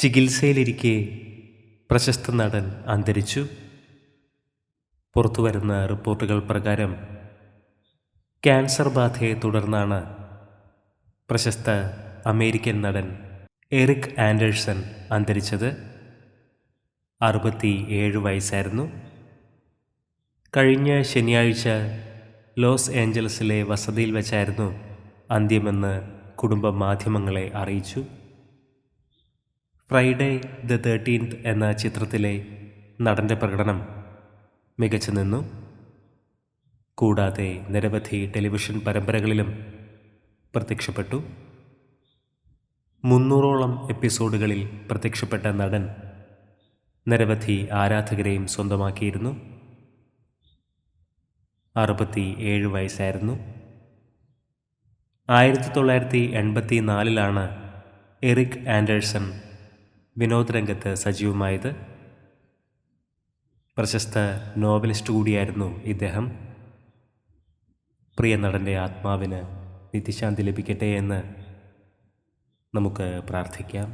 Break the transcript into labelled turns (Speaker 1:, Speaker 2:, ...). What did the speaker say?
Speaker 1: ചികിത്സയിലിരിക്കെ പ്രശസ്ത നടൻ അന്തരിച്ചു. പുറത്തുവരുന്ന റിപ്പോർട്ടുകൾ പ്രകാരം ക്യാൻസർ ബാധയെ തുടർന്നാണ് പ്രശസ്ത അമേരിക്കൻ നടൻ എറിക് ആൻഡേഴ്സൺ അന്തരിച്ചത്. അറുപത്തി ഏഴ് വയസ്സായിരുന്നു. കഴിഞ്ഞ ശനിയാഴ്ച ലോസ് ഏഞ്ചലസിലെ വസതിയിൽ വെച്ചായിരുന്നു അന്ത്യമെന്ന് കുടുംബ മാധ്യമങ്ങളെ അറിയിച്ചു. ഫ്രൈഡേ ദ തേർട്ടീൻത്ത് എന്ന ചിത്രത്തിലെ നടന്റെ പ്രകടനം മികച്ചു നിന്നു. കൂടാതെ നിരവധി ടെലിവിഷൻ പരമ്പരകളിലും പ്രത്യക്ഷപ്പെട്ടു. മുന്നൂറോളം എപ്പിസോഡുകളിൽ പ്രത്യക്ഷപ്പെട്ട നടൻ നിരവധി ആരാധകരെയും സ്വന്തമാക്കിയിരുന്നു. അറുപത്തി ഏഴ് വയസ്സായിരുന്നു. ആയിരത്തി തൊള്ളായിരത്തി എൺപത്തി നാലിലാണ് എറിക് ആൻഡേഴ്സൺ വിനോദരംഗത്ത് സജീവമായത് പ്രശസ്ത നോവലിസ്റ്റ് കൂടിയായിരുന്നു ഇദ്ദേഹം. പ്രിയ നടന്റെ ആത്മാവിന് നിത്യശാന്തി ലഭിക്കട്ടെ എന്ന് നമുക്ക് പ്രാർത്ഥിക്കാം.